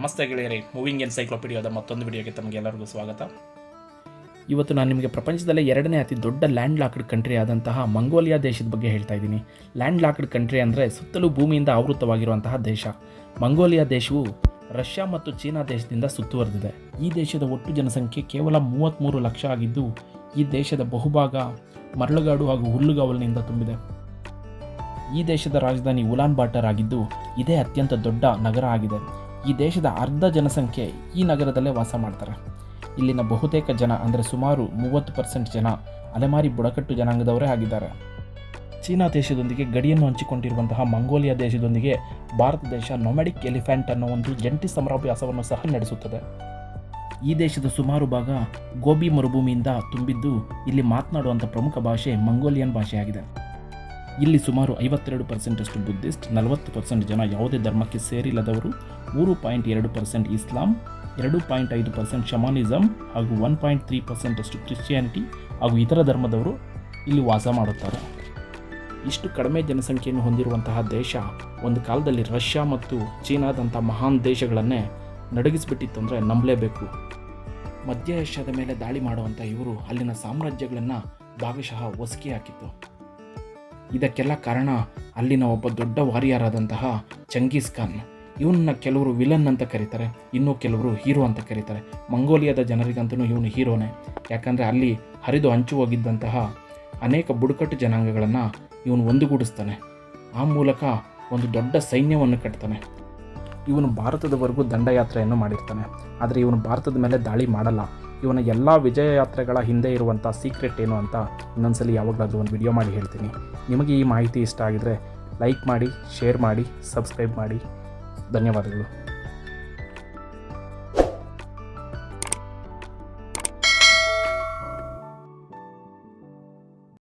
ನಮಸ್ತೆ ಗೆಳೆಯರಿ ಮೂವಿಂಗ್ ಎನ್ಸೈಕ್ಲೋಪೀಡಿಯಾದ ಮತ್ತೊಂದು ವಿಡಿಯೋಗೆ ತಮಗೆಲ್ಲರಿಗೂ ಸ್ವಾಗತ. ಇವತ್ತು ನಾನು ನಿಮಗೆ ಪ್ರಪಂಚದಲ್ಲೇ ಎರಡನೇ ಅತಿ ದೊಡ್ಡ ಲ್ಯಾಂಡ್ ಲಾಕ್ಡ್ ಕಂಟ್ರಿ ಆದಂತಹ ಮಂಗೋಲಿಯಾ ದೇಶದ ಬಗ್ಗೆ ಹೇಳ್ತಾ ಇದ್ದೀನಿ. ಲ್ಯಾಂಡ್ ಲಾಕ್ಡ್ ಕಂಟ್ರಿ ಅಂದರೆ ಸುತ್ತಲೂ ಭೂಮಿಯಿಂದ ಆವೃತವಾಗಿರುವಂತಹ ದೇಶ. ಮಂಗೋಲಿಯಾ ದೇಶವು ರಷ್ಯಾ ಮತ್ತು ಚೀನಾ ದೇಶದಿಂದ ಸುತ್ತುವರೆದಿದೆ. ಈ ದೇಶದ ಒಟ್ಟು ಜನಸಂಖ್ಯೆ ಕೇವಲ ಮೂವತ್ತ್ಮೂರು ಲಕ್ಷ ಆಗಿದ್ದು, ಈ ದೇಶದ ಬಹುಭಾಗ ಮರಳುಗಾಡು ಹಾಗೂ ಹುಲ್ಲುಗಾವಲಿನಿಂದ ತುಂಬಿದೆ. ಈ ದೇಶದ ರಾಜಧಾನಿ ಉಲಾನ್ ಬಾಟರ್ ಆಗಿದ್ದು, ಇದೇ ಅತ್ಯಂತ ದೊಡ್ಡ ನಗರ ಆಗಿದೆ. ಈ ದೇಶದ ಅರ್ಧ ಜನಸಂಖ್ಯೆ ಈ ನಗರದಲ್ಲೇ ವಾಸ ಮಾಡ್ತಾರೆ. ಇಲ್ಲಿನ ಬಹುತೇಕ ಜನ ಅಂದರೆ ಸುಮಾರು ಮೂವತ್ತು ಪರ್ಸೆಂಟ್ ಜನ ಅಲೆಮಾರಿ ಬುಡಕಟ್ಟು ಜನಾಂಗದವರೇ ಆಗಿದ್ದಾರೆ. ಚೀನಾ ದೇಶದೊಂದಿಗೆ ಗಡಿಯನ್ನು ಹಂಚಿಕೊಂಡಿರುವಂತಹ ಮಂಗೋಲಿಯಾ ದೇಶದೊಂದಿಗೆ ಭಾರತ ದೇಶ ನೊಮೆಡಿಕ್ ಎಲಿಫೆಂಟ್ ಅನ್ನೋ ಒಂದು ಜಂಟಿ ಸಮರಾಭ್ಯಾಸವನ್ನು ಸಹ ನಡೆಸುತ್ತದೆ. ಈ ದೇಶದ ಸುಮಾರು ಭಾಗ ಗೋಬಿ ಮರುಭೂಮಿಯಿಂದ ತುಂಬಿದ್ದು ಇಲ್ಲಿ ಮಾತನಾಡುವಂಥ ಪ್ರಮುಖ ಭಾಷೆ ಮಂಗೋಲಿಯನ್ ಭಾಷೆಯಾಗಿದೆ. ಇಲ್ಲಿ ಸುಮಾರು ಐವತ್ತೆರಡು ಪರ್ಸೆಂಟಷ್ಟು ಬುದ್ಧಿಸ್ಟ್, ನಲವತ್ತು ಪರ್ಸೆಂಟ್ ಜನ ಯಾವುದೇ ಧರ್ಮಕ್ಕೆ ಸೇರಿಲ್ಲದವರು, ಮೂರು ಪಾಯಿಂಟ್ ಎರಡು ಪರ್ಸೆಂಟ್ ಇಸ್ಲಾಂ, ಎರಡು ಪಾಯಿಂಟ್ ಐದು ಪರ್ಸೆಂಟ್ ಶಮಾನಿಸಮ್ ಹಾಗೂ ಒನ್ ಪಾಯಿಂಟ್ ತ್ರೀ ಪರ್ಸೆಂಟಷ್ಟು ಕ್ರಿಶ್ಚಿಯಾನಿಟಿ ಹಾಗೂ ಇತರ ಧರ್ಮದವರು ಇಲ್ಲಿ ವಾಸ ಮಾಡುತ್ತಾರೆ. ಇಷ್ಟು ಕಡಿಮೆ ಜನಸಂಖ್ಯೆಯನ್ನು ಹೊಂದಿರುವಂತಹ ದೇಶ ಒಂದು ಕಾಲದಲ್ಲಿ ರಷ್ಯಾ ಮತ್ತು ಚೀನಾದಂಥ ಮಹಾನ್ ದೇಶಗಳನ್ನೇ ನಡಗಿಸ್ಬಿಟ್ಟಿತ್ತು ಅಂದರೆ ನಂಬಲೇಬೇಕು. ಮಧ್ಯ ಏಷ್ಯಾದ ಮೇಲೆ ದಾಳಿ ಮಾಡುವಂಥ ಇವರು ಅಲ್ಲಿನ ಸಾಮ್ರಾಜ್ಯಗಳನ್ನು ಭಾಗಶಃ ಒಸಕಿ ಹಾಕಿತ್ತು. ಇದಕ್ಕೆಲ್ಲ ಕಾರಣ ಅಲ್ಲಿನ ಒಬ್ಬ ದೊಡ್ಡ ವಾರಿಯರ್ ಆದಂತಹ ಚಂಗೀಸ್ ಖಾನ್. ಇವನ್ನ ಕೆಲವರು ವಿಲನ್ ಅಂತ ಕರೀತಾರೆ, ಇನ್ನೂ ಕೆಲವರು ಹೀರೋ ಅಂತ ಕರೀತಾರೆ. ಮಂಗೋಲಿಯಾದ ಜನರಿಗಂತೂ ಇವನು ಹೀರೋನೇ. ಯಾಕಂದರೆ ಅಲ್ಲಿ ಹರಿದು ಹಂಚು ಹೋಗಿದ್ದಂತಹ ಅನೇಕ ಬುಡಕಟ್ಟು ಜನಾಂಗಗಳನ್ನು ಇವನು ಒಂದುಗೂಡಿಸ್ತಾನೆ. ಆ ಮೂಲಕ ಒಂದು ದೊಡ್ಡ ಸೈನ್ಯವನ್ನು ಕಟ್ತಾನೆ. ಇವನು ಭಾರತದವರೆಗೂ ದಂಡಯಾತ್ರೆಯನ್ನು ಮಾಡಿರ್ತಾನೆ. ಆದರೆ ಇವನು ಭಾರತದ ಮೇಲೆ ದಾಳಿ ಮಾಡಲ್ಲ. ಇವನ ಎಲ್ಲ ವಿಜಯ ಯಾತ್ರೆಗಳ ಹಿಂದೆ ಇರುವಂಥ ಸೀಕ್ರೆಟ್ ಏನು ಅಂತ ಇನ್ನೊಂದ್ಸಲಿ ಯಾವಾಗಲಾದರೂ ಒಂದು ವಿಡಿಯೋ ಮಾಡಿ ಹೇಳ್ತೀನಿ. ನಿಮಗೆ ಈ ಮಾಹಿತಿ ಇಷ್ಟ ಆಗಿದರೆ ಲೈಕ್ ಮಾಡಿ ಶೇರ್ ಮಾಡಿ ಸಬ್ಸ್ಕ್ರೈಬ್ ಮಾಡಿ. ಧನ್ಯವಾದಗಳು.